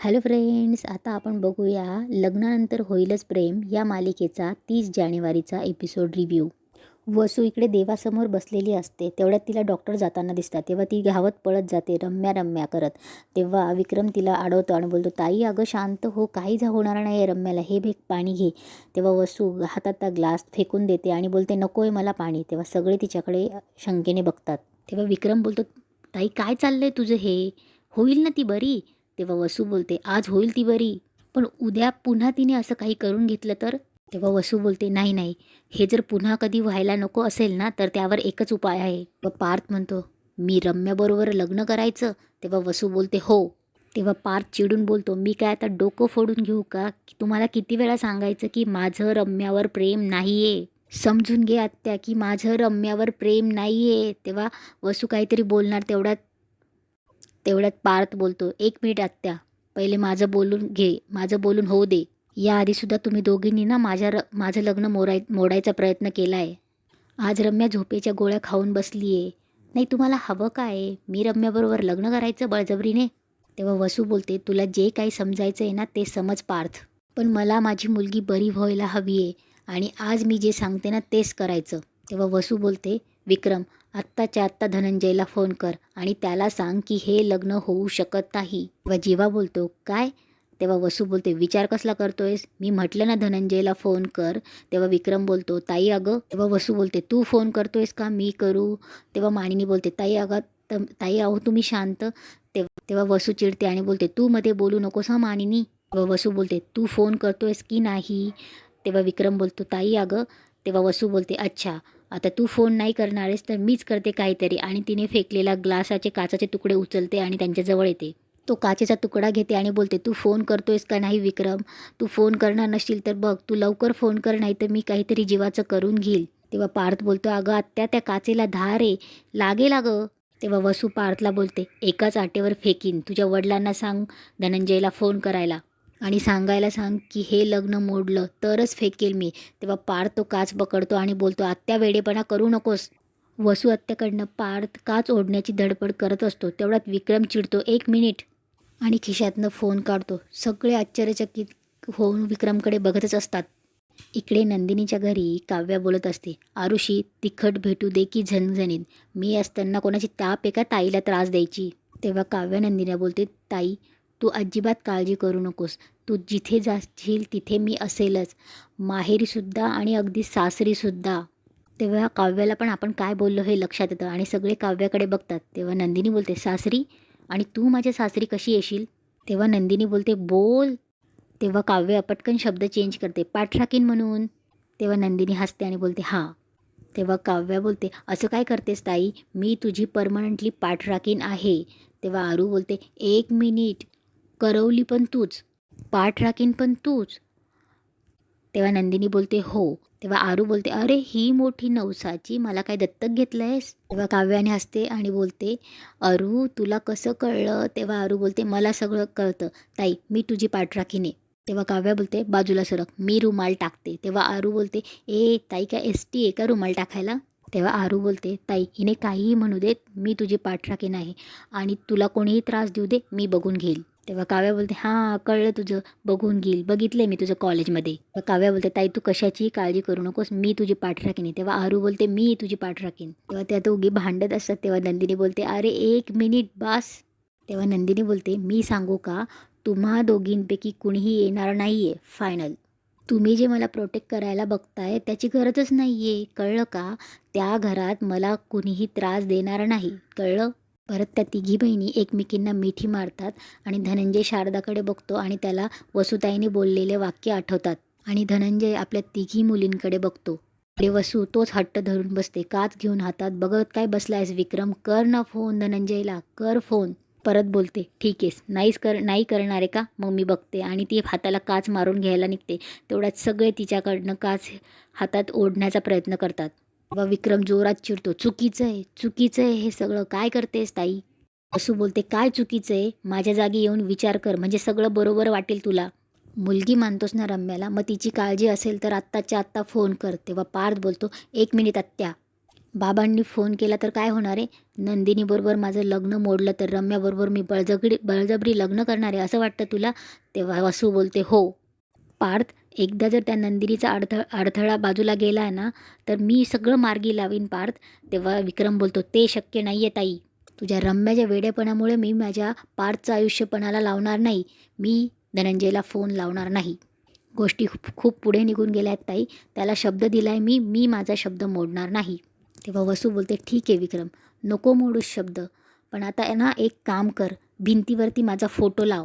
Hello friends आता आपण बघूया लग्नानंतर होईलच प्रेम या मालिकेचा तीस जानेवारीचा एपिसोड रिव्ह्यू वसू इकडे देवासमोर बसलेली असते. तेवढ्यात तिला डॉक्टर जाताना दिसतात. तेव्हा ती घावत पळत जाते रम्या रम्या करत. तेव्हा विक्रम तिला अडवतो आणि बोलतो ताई अगं शांत हो काही जा होणार नाही आहे रम्याला. हे भेक पाणी घे. तेव्हा वसू हातात ग्लास फेकून देते आणि बोलते नको आहे मला पाणी. तेव्हा सगळे तिच्याकडे शंकेने बघतात. तेव्हा विक्रम बोलतो ताई काय चाललं आहे तुझं हे? होईल ना ती बरी? तेव्हा वसू बोलते आज होईल ती बरी. पण उद्या पुन्हा तिने असं काही करून घेतलं तर? तेव्हा वसू बोलते नाही नाही. हे जर पुन्हा कधी व्हायला नको असेल ना तर त्यावर एकच उपाय आहे. व पार्थ म्हणतो मी रम्याबरोबर लग्न करायचं? तेव्हा वसू बोलते हो. तेव्हा पार्थ चिडून बोलतो मी काय आता डोकं फोडून घेऊ का? की तुम्हाला किती वेळा सांगायचं की माझं रम्यावर प्रेम नाही आहे समजून घे आत्या की माझं रम्यावर प्रेम नाही आहे तेव्हा वसू काहीतरी बोलणार तेवढ्यात तेवढ्यात पार्थ बोलतो एक मिनिट आत्या पहिले माझं बोलून घे माझं बोलून होऊ दे. याआधीसुद्धा तुम्ही दोघींनी ना माझ्या र माझं लग्न मोडाय मोडायचा प्रयत्न केला आहे आज रम्या झोपेच्या गोळ्या खाऊन बसली आहे नाही तुम्हाला हवं काय? मी रम्याबरोबर लग्न करायचं बळजबरीने? तेव्हा वसू बोलते तुला जे काही समजायचं आहे ना ते समज पार्थ. पण मला माझी मुलगी बरी व्हायला हवी आहे आणि आज मी जे सांगते ना तेच करायचं. तेव्हा वसू बोलते विक्रम आत्ताच्या आत्ता धनंजयला फोन कर आणि त्याला सांग की हे लग्न होऊ शकत नाही. तेव्हा जीवा बोलतो काय? तेव्हा वसू बोलते विचार कसला करतोयस? मी म्हटलं ना धनंजयला फोन कर. तेव्हा विक्रम बोलतो ताई अगं. तेव्हा वसू बोलते तू फोन करतोयस का? मी करू. तेव्हा माणिनी बोलते ताई अगं त ताई अहो तुम्ही शांत. तेव्हा तेव्हा वसू चिडते आणि बोलते तू मध्ये बोलू नकोस हा मानिनी. तेव्हा वसू बोलते तू फोन करतोयस की नाही? तेव्हा विक्रम बोलतो ताई अगं. तेव्हा वसू बोलते अच्छा. आता तू फोन नाही करणार आहेस तर मीच करते काहीतरी. आणि तिने फेकलेला ग्लासाचे काचाचे तुकडे उचलते आणि त्यांच्याजवळ येते. तो काचेचा तुकडा घेते आणि बोलते तू फोन करतोयस का नाही विक्रम? तू फोन करणार नसशील तर बघ तू लवकर फोन कर नाही तर मी काहीतरी जीवाचं करून घेईल. तेव्हा पार्थ बोलतो अगं आत्या त्या काचेला धार आहे. लागेल अगं. तेव्हा वसू पार्थला बोलते एकाच आटेवर फेकीन. तुझ्या वडिलांना सांग धनंजयला फोन करायला. आणि सांगायला सांग की हे लग्न मोडलं तरच फेकेल मी. तेव्हा पार्थ तो काच पकडतो आणि बोलतो आत्या वेडेपणा करू नकोस. वसू आत्याकडनं पार्थ काच ओढण्याची धडपड करत असतो. तेवढ्यात विक्रम चिडतो एक मिनिट. आणि खिशातनं फोन काढतो. सगळे आश्चर्यचकित होऊन विक्रमकडे बघतच असतात. इकडे नंदिनीच्या घरी काव्या बोलत असते आरुषी तिखट भेटू दे की झणझणीत. मी असताना कोणाची ताप एका ताईला त्रास द्यायची. तेव्हा काव्या नंदिनीला बोलते ताई तू अजिबात काळजी करू नकोस. तू जिथे जाशील तिथे मी असेलच. माहेरीसुद्धा आणि अगदी सासरीसुद्धा. तेव्हा काव्याला पण आपण काय बोललो हे लक्षात येतं आणि सगळे काव्याकडे बघतात. तेव्हा नंदिनी बोलते सासरी आणि तू माझ्या सासरी कशी येशील? तेव्हा नंदिनी बोलते बोल. तेव्हा काव्य पटकन शब्द चेंज करते पाठराखीन म्हणून. तेव्हा नंदिनी हसते आणि बोलते हां. तेव्हा काव्या बोलते असं काय करतेस ताई? मी तुझी परमनंटली पाठराखीन आहे. तेव्हा आरू बोलते एक मिनिट करवली पण तूच पाठराखीन पण तूच. तेव्हा नंदिनी बोलते हो. तेव्हा आरू बोलते अरे ही मोठी नवसाची मला काय दत्तक घेतलं आहेस तेव्हा काव्याने हसते आणि बोलते अरू तुला कसं कळलं? तेव्हा आरू बोलते मला सगळं कळतं. ताई मी तुझी पाठराखीने तेव्हा काव्या बोलते बाजूला सरक मी रुमाल टाकते. तेव्हा आरू बोलते ए ताई काय एस टी आहे का रुमाल टाकायला? तेव्हा आरू बोलते ताई हिने काहीही म्हणू देत मी तुझी पाठराखीन आहे आणि तुला कोणीही त्रास देऊ दे मी बघून घेईल. तेव्हा काव्या बोलते हां कळलं तुझं बघून घेईल. बघितलं मी तुझं कॉलेजमध्ये. तर काव्या बोलते ताई तू कशाचीही काळजी करू नकोस मी तुझी पाठ राखेन तेव्हा आरू बोलते मी तुझी पाठ राखेन तेव्हा त्या दोघी भांडत असतात. तेव्हा नंदिनी बोलते अरे एक मिनिट बास. तेव्हा नंदिनी बोलते मी सांगू का? तुम्हा दोघींपैकी कुणीही येणार नाही आहे फायनल. तुम्ही जे मला प्रोटेक्ट करायला बघताय त्याची गरजच नाही आहे कळलं का? त्या घरात मला कुणीही त्रास देणार नाही. कळलं? परत त्या तिघी बहिणी एकमेकींना मिठी मारतात आणि धनंजय शारदाकडे बघतो आणि त्याला वसुताईने बोललेले वाक्य आठवतात आणि धनंजय आपल्या तिघी मुलींकडे बघतो. इकडे वसू तोच हट्ट धरून बसते. काच घेऊन हातात बघत काय बसलायस विक्रम? कर ना फोन धनंजयला कर फोन. परत बोलते ठीक आहेस. नाहीच कर नाही करणार आहे का? मग मी बघते. आणि ती हाताला काच मारून घ्यायला निघते. तेवढ्यात सगळे तिच्याकडनं काच हातात ओढण्याचा प्रयत्न करतात. व विक्रम जोरात चिडतो चुकीचं आहे चुकीचं आहे हे सगळं काय करतेस ताई? असू बोलते काय चुकीचं आहे? माझ्या जागी येऊन विचार कर म्हणजे सगळं बरोबर वाटेल तुला. मुलगी मानतोस ना रम्याला मग तिची काळजी असेल तर आत्ताच्या आत्ता फोन कर. तेव्हा पार्थ बोलतो एक मिनिट आत्या बाबांनी फोन केला तर काय होणार आहे? नंदिनीबरोबर माझं लग्न मोडलं तर रम्याबरोबर मी बळजबरी बळजबरी लग्न करणार आहे असं वाटतं तुला? तेव्हा वसू बोलते हो. पार्थ एकदा जर त्या नंदिनीचा अडथळ अडथळा बाजूला गेला आहे ना तर मी सगळं मार्गी लावीन पार्थ. तेव्हा विक्रम बोलतो ते शक्य नाही आहे ताई. तुझ्या रम्याच्या वेडेपणामुळे मी माझ्या पार्थचं आयुष्यपणाला लावणार नाही. मी धनंजयला फोन लावणार नाही. गोष्टी खूप खूप पुढे निघून गेल्या आहेत ताई. त्याला शब्द दिला आहे मी मी माझा शब्द मोडणार नाही. तेव्हा वसू बोलते ठीक आहे विक्रम नको मोडूस शब्द. पण आता आहे ना एक काम कर. भिंतीवरती माझा फोटो लाव.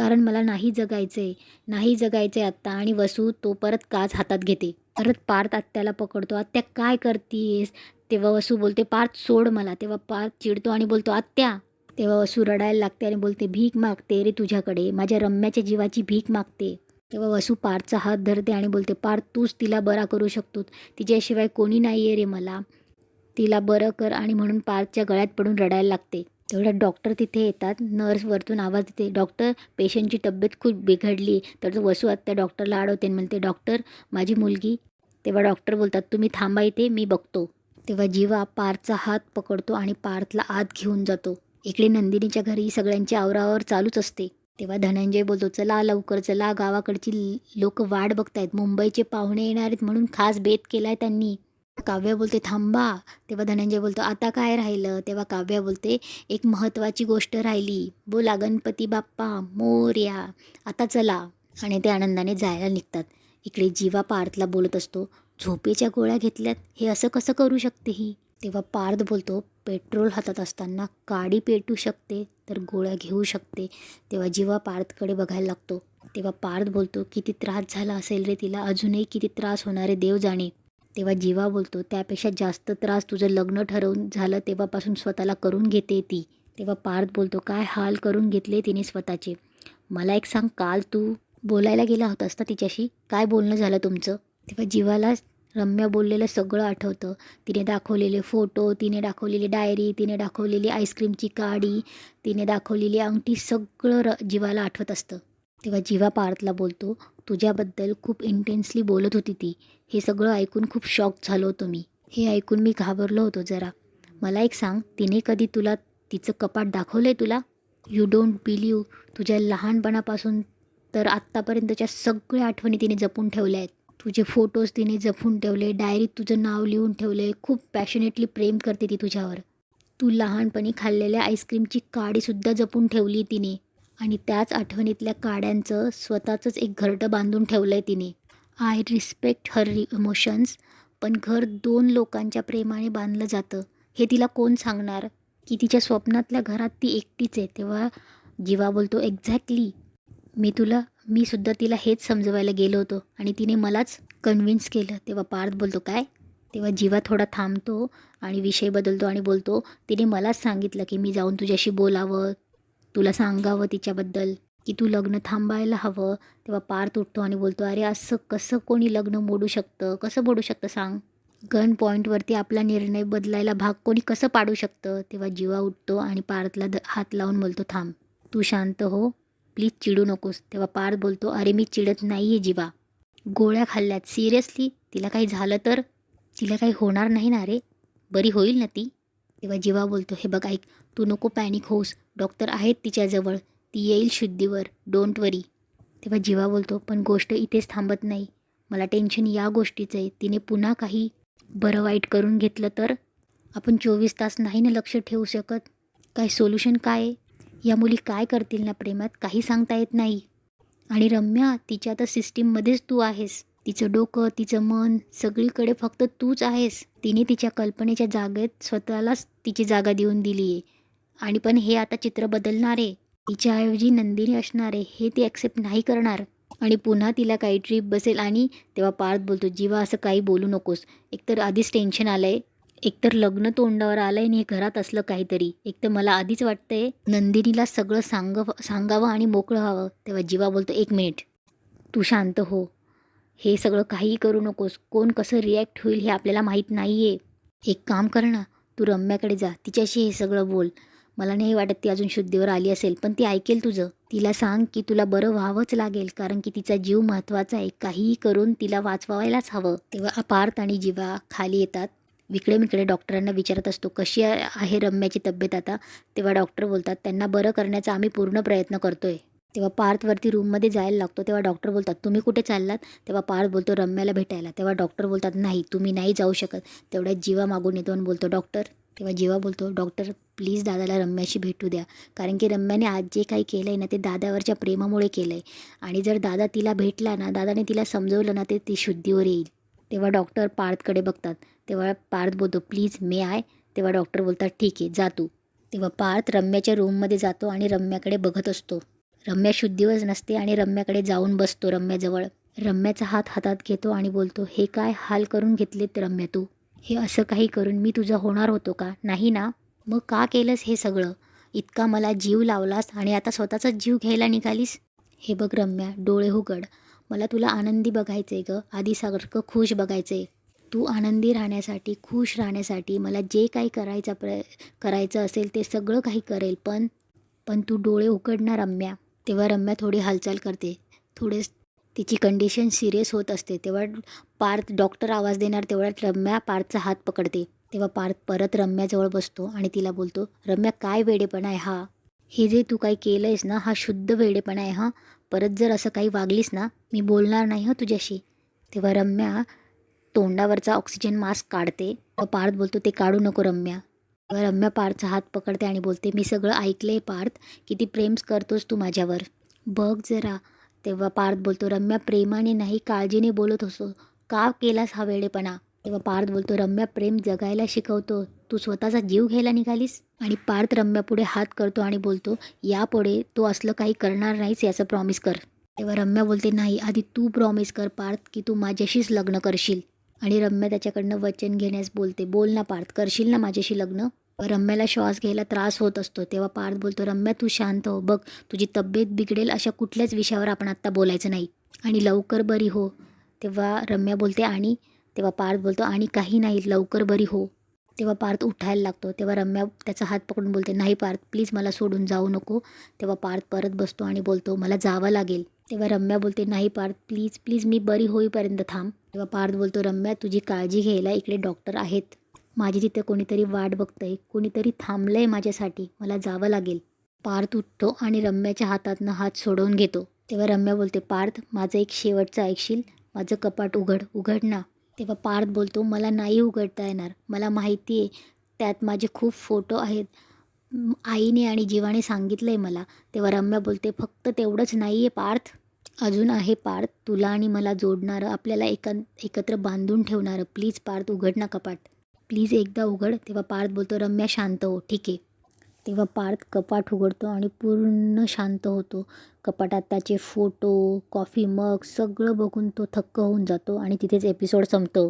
कारण मला नाही जगायचं आहे नाही जगायचं आहे आत्ता आणि वसू तो परत काच हातात घेते. परत पार्थ आत्याला पकडतो. आत्या काय करतीयेस? तेव्हा वसू बोलते पार्थ सोड मला. तेव्हा पार्थ चिडतो आणि बोलतो आत्या. तेव्हा वसू रडायला लागते आणि बोलते भीक मागते रे तुझ्याकडे. माझ्या रम्याच्या जीवाची भीक मागते. तेव्हा वसू पार्थचा हात धरते आणि बोलते पार्थ तूच तिला बरा करू शकतो तिच्याशिवाय कोणी नाही आहे रे मला. तिला बरं कर आणि म्हणून पार्थच्या गळ्यात पडून रडायला लागते. तेवढ्यात डॉक्टर तिथे येतात. नर्स वरतून आवाज देते. डॉक्टर पेशंटची तब्येत खूप बिघडली. तर तो वसू आत्या डॉक्टरला अडवते आणि म्हणते डॉक्टर माझी मुलगी. तेव्हा डॉक्टर बोलतात तुम्ही थांबा इथे मी बघतो. तेव्हा जीवा पार्थचा हात पकडतो आणि पार्थला आत घेऊन जातो. इकडे नंदिनीच्या घरी सगळ्यांची आवरावर चालूच असते. तेव्हा धनंजय बोलतो चला लवकर चला. गावाकडची लोक वाट बघतायत. मुंबईचे पाहुणे येणार आहेत म्हणून खास बेत आहे त्यांनी. काव्य बोलते थांबा. तेव्हा धनंजय बोलतो आता काय राहिलं? तेव्हा काव्य बोलते एक महत्त्वाची गोष्ट राहिली. बोला गणपती बाप्पा मोर्या. आता चला. आणि ते आनंदाने जायला निघतात. इकडे जीवा पार्थला बोलत असतो झोपेच्या गोळ्या घेतल्यात हे असं कसं करू शकते ही? तेव्हा पार्थ बोलतो पेट्रोल हातात असताना काडी पेटू शकते तर गोळ्या घेऊ शकते. तेव्हा जीवा पार्थकडे बघायला लागतो. तेव्हा पार्थ बोलतो किती त्रास झाला असेल रे तिला अजूनही किती त्रास होणारे देव जाणे. तेव्हा जीवा बोलतो त्यापेक्षा जास्त त्रास तुझं लग्न ठरवून झालं तेव्हापासून स्वतःला करून घेते ती. तेव्हा पार्थ बोलतो काय हाल करून घेतले तिने स्वतःचे? मला एक सांग काल तू बोलायला गेला होतास ना तिच्याशी? काय बोलणं झालं तुमचं? तेव्हा जीवाला रम्या बोललेलं सगळं आठवतं. तिने दाखवलेले फोटो तिने दाखवलेली डायरी तिने दाखवलेली आईस्क्रीमची काडी तिने दाखवलेली अंगठी सगळं र जीवाला आठवत असतं. तेव्हा जीवा पार्थला बोलतो तुझ्याबद्दल खूप इंटेन्सली बोलत होती ती. हे सगळं ऐकून खूप शॉक झालो होतो मी. हे ऐकून मी घाबरलो होतो जरा. मला एक सांग तिने कधी तुला तिचं कपाट दाखवलं आहे तुला यू डोंट बिलीव तुझ्या लहानपणापासून तर आत्तापर्यंतच्या सगळ्या आठवणी तिने जपून ठेवल्या आहेत. तुझे फोटोज तिने जपून ठेवले डायरीत तुझं नाव लिहून ठेवले. खूप पॅशनेटली प्रेम करते ती तुझ्यावर. तू लहानपणी खाल्लेल्या आईस्क्रीमची काडीसुद्धा जपून ठेवली तिने. आणि त्याच आठवणीतल्या काड्यांचं स्वतःचंच एक घरटं बांधून ठेवलं आहे तिने. आय रिस्पेक्ट हर इमोशन्स पण घर दोन लोकांच्या प्रेमाने बांधलं जातं. हे तिला कोण सांगणार? की तिच्या स्वप्नातल्या घरात ती एकटीच आहे. तेव्हा जीवा बोलतो एक्झॅक्टली मी तुला मी सुद्धा तिला हेच समजवायला गेलो होतो आणि तिने मलाच कन्व्हिन्स केलं. तेव्हा पार्थ बोलतो काय? तेव्हा जीवा थोडा थांबतो आणि विषय बदलतो आणि बोलतो तिने मलाच सांगितलं की मी जाऊन तुझ्याशी बोलावं. तुला सांगावं तिच्याबद्दल की तू लग्न थांबायला हवं तेव्हा पार्थ उठतो आणि बोलतो अरे असं कसं कोणी लग्न मोडू शकतं? कसं मोडू शकतं सांग? गन पॉईंटवरती आपला निर्णय बदलायला भाग कोणी कसं पाडू शकतं? तेव्हा जीवा उठतो आणि पार्थला द हात लावून बोलतो थांब तू शांत हो प्लीज चिडू नकोस. तेव्हा पार्थ बोलतो अरे मी चिडत नाही आहे जीवा. गोळ्या खाल्ल्यात. सिरियसली? तिला काही झालं तर? तिला काही होणार नाही ना रे? बरी होईल ना ती? तेव्हा जीवा बोलतो हे बघ ऐक तू नको पॅनिक होऊस. डॉक्टर आहेत तिच्याजवळ. ती येईल शुद्धीवर. Don't worry. तेव्हा जीवा बोलतो पण गोष्ट इथेच थांबत नाही. मला टेन्शन या गोष्टीचं आहे तिने पुन्हा काही बरं वाईट करून घेतलं तर? आपण चोवीस तास नाही ना लक्ष ठेवू शकत? काय सोल्युशन काय? आहे या मुली काय करतील ना प्रेमात? काही सांगता येत नाही. आणि रम्या तिच्या तर सिस्टीममध्येच तू आहेस. तिचं डोकं तिचं मन सगळीकडे फक्त तूच आहेस. तिने तिच्या कल्पनेच्या जागेत स्वतःलाच तिची जागा देऊन दिली आहे आणि पण हे आता चित्र बदलणार आहे तिच्याऐवजी नंदिनी असणार आहे हे ती ॲक्सेप्ट नाही करणार. आणि पुन्हा तिला काही ट्रीप बसेल आणि तेव्हा पार्थ बोलतो जीवा असं काही बोलू नकोस. एकतर आधीच टेन्शन आलं आहे एकतर लग्न तोंडावर आलं आहे आणि हे घरात असलं काहीतरी. एकतर मला आधीच वाटतंय नंदिनीला सगळं सांग सांगावं आणि मोकळं व्हावं. तेव्हा जीवा बोलतो एक मिनिट तू शांत हो. हे सगळं काहीही करू नकोस. कोण कसं रिॲक्ट होईल हे आपल्याला माहीत नाही आहे एक काम कर ना. तू रम्याकडे जा. तिच्याशी हे सगळं बोल. मला नाही वाटत ती अजून शुद्धीवर आली असेल पण ती ऐकेल तुझं. तिला सांग की तुला बरं व्हावंच लागेल कारण की तिचा जीव महत्त्वाचा आहे. काहीही करून तिला वाचवायलाच हवं. तेव्हा पार्थ आणि जीवा खाली येतात. विकडे मिकडे डॉक्टरांना विचारत असतो कशी आहे आहे रम्याची तब्येत आता? तेव्हा डॉक्टर बोलतात त्यांना बरं करण्याचा आम्ही पूर्ण प्रयत्न करतोय. तेव्हा पार्थवरती रूममध्ये जायला लागतो तेव्हा डॉक्टर बोलतात तुम्ही कुठे चाललात? तेव्हा पार्थ बोलतो रम्याला भेटायला. तेव्हा डॉक्टर बोलतात नाही तुम्ही नाही जाऊ शकत. तेवढ्यात जीवा मागून येतो आणि बोलतो डॉक्टर तेव्हा जेव्हा बोलतो डॉक्टर प्लीज दादाला रम्याशी भेटू द्या. कारण की रम्याने आज जे काही केलं आहे ना ते दादावरच्या प्रेमामुळे केलं आहे आणि जर दादा तिला भेटला ना दादाने तिला समजवलं ना ते ती शुद्धीवर येईल. तेव्हा डॉक्टर पार्थकडे बघतात. तेव्हा पार्थ बोलतो प्लीज मे आय? तेव्हा डॉक्टर बोलतात ठीक आहे जा तू. तेव्हा पार्थ रम्याच्या रूममध्ये जातो आणि रम्याकडे बघत असतो. रम्या शुद्धीवर नसते आणि रम्याकडे जाऊन बसतो रम्याजवळ. रम्याचा हात हातात घेतो आणि बोलतो हे काय हाल करून घेतलेत रम्या तू? हे असं काही करून मी तुझं होणार होतो का? नाही ना? मग का केलंस हे सगळं? इतका मला जीव लावलास आणि आता स्वतःचाच जीव घ्यायला निघालीस? हे बघ रम्या डोळे उघड. मला तुला आनंदी बघायचं आहे गं आधीसारखं खुश बघायचं आहे तू आनंदी राहण्यासाठी खुश राहण्यासाठी मला जे काही करायचं प्र करायचं असेल ते सगळं काही करेल पण पण तू डोळे उघड ना रम्या. तेव्हा रम्या थोडी हालचाल करते. थोडे तिची कंडिशन सिरियस होत असते. तेव्हा पार्थ डॉक्टर आवाज देणार तेवढ्यात रम्या पार्थचा हात पकडते. तेव्हा पार्थ परत रम्याजवळ बसतो आणि तिला बोलतो रम्या काय वेडेपणा आहे हा? हे जे तू काही केलं आहेस ना हा शुद्ध वेडेपणा आहे हा? परत जर असं काही वागलीस ना मी बोलणार नाही हं तुझ्याशी. तेव्हा रम्या तोंडावरचा ऑक्सिजन मास्क काढते. व पार्थ बोलतो ते काढू नको रम्या. तेव्हा रम्या पार्थचा हात पकडते आणि बोलते मी सगळं ऐकलं आहे पार्थ किती प्रेम्स करतोस तू माझ्यावर. बघ जरा तेव्हा पार्थ बोलतो रम्या प्रेमाने नाही काळजीने बोलत असो का केलास हा वेडेपणा? तेव्हा पार्थ बोलतो रम्या प्रेम जगायला शिकवतो. तू स्वतःचा जीव घ्यायला निघालीस? आणि पार्थ रम्यापुढे हात करतो आणि बोलतो यापुढे तू असलं काही करणार नाहीस याचं प्रॉमिस कर. तेव्हा रम्या बोलते नाही आधी तू प्रॉमिस कर पार्थ की तू माझ्याशीच लग्न करशील. आणि रम्या त्याच्याकडनं वचन घेण्यास बोलते बोल ना पार्थ करशील ना माझ्याशी लग्न? रम्याला श्वास घ्यायला त्रास होत असतो. तेव्हा पार्थ बोलतो रम्या तू शांत हो बघ तुझी तब्येत बिघडेल अशा कुठल्याच विषयावर आपण आत्ता बोलायचं नाही. आणि लवकर बरी हो. तेव्हा रम्या बोलते आणि? तेव्हा पार्थ बोलतो आणि काही नाही लवकर बरी हो. तेव्हा पार्थ उठायला लागतो. तेव्हा रम्या त्याचा हात पकडून बोलते नाही पार्थ प्लीज मला सोडून जाऊ नको. तेव्हा पार्थ परत बसतो आणि बोलतो मला जावं लागेल. तेव्हा रम्या बोलते नाही पार्थ प्लीज प्लीज मी बरी होईपर्यंत थांब. तेव्हा पार्थ बोलतो रम्या तुझी काळजी घ्यायला इकडे डॉक्टर आहेत. माझी तिथे कोणीतरी वाट बघतंय कोणीतरी थांबलंय माझ्यासाठी मला जावं लागेल. पार्थ उठतो आणि रम्याच्या हातातनं हात सोडवून घेतो. तेव्हा रम्या बोलते पार्थ माझं एक शेवटचं ऐकशील? माझं कपाट उघड उघड ना. तेव्हा पार्थ बोलतो मला नाही उघडता येणार. मला माहिती आहे त्यात माझे खूप फोटो आहेत. आईने आणि जीवाने सांगितलं आहे मला. तेव्हा रम्या बोलते फक्त तेवढंच नाही आहे पार्थ. अजून आहे पार्थ. तुला आणि मला जोडणारं आपल्याला एका एकत्र बांधून ठेवणारं. प्लीज पार्थ उघड ना कपाट. प्लीज एकदा उघड. तेव्हा पार्थ बोलतो रम्या शांत हो. ठीक आहे. तेव्हा पार्थ कपाट उघडतो आणि पूर्ण शांत होतो. कपाटात त्याचे फोटो कॉफी मग सगळं बघून तो थक्क होऊन जातो आणि तिथेच एपिसोड संपतो.